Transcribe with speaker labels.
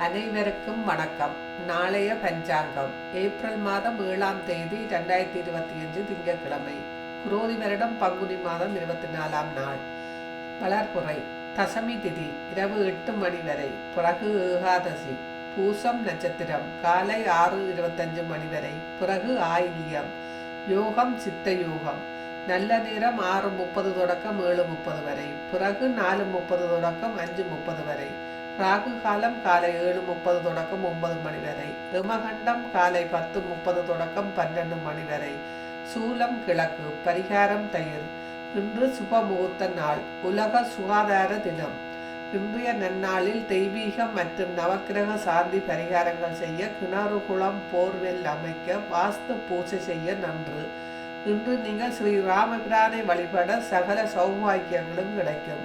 Speaker 1: அனைவருக்கும் வணக்கம். நாளைய பஞ்சாங்கம். ஏப்ரல் மாதம் ஏழாம் தேதி ரெண்டாயிரத்தி இருபத்தி அஞ்சு திங்கட்கிழமை. குரோதி வருடம் பங்குனி மாதம் இருபத்தி நாலாம் நாள். வளர்புறை தசமி திதி இரவு எட்டு மணி வரை. பிறகு ஏகாதசி. பூசம் நட்சத்திரம் காலை ஆறு இருபத்தஞ்சு மணி வரை. பிறகு ஆயில்யம். யோகம் சித்த யோகம். நல்ல நேரம் ஆறு முப்பது தொடக்கம் ஏழு முப்பது வரை. பிறகு நாலு முப்பது தொடக்கம் அஞ்சு முப்பது வரை. ராகு காலம் காலை ஏழு முப்பது தொடக்கம் ஒன்பது மணி வரை. யமகண்டம் காலை பத்து முப்பது தொடக்கம் பன்னெண்டு மணி வரை. சூலம் கிழக்கு பரிகாரம் தயிர். இன்று சுப முகூர்த்த நாள் உலக சுகாதார தினம். இன்றைய நன்னாளில் தெய்வீகம் மற்றும் நவக்கிரக சாந்தி பரிகாரங்கள் செய்ய கிணறு குளம் போர்வெல் அமைக்க வாஸ்து பூஜை செய்ய நன்று. இன்று நீங்கள் ஸ்ரீ ராமபிரானை வழிபட சகல சௌபாக்கியங்களும் கிடைக்கும்.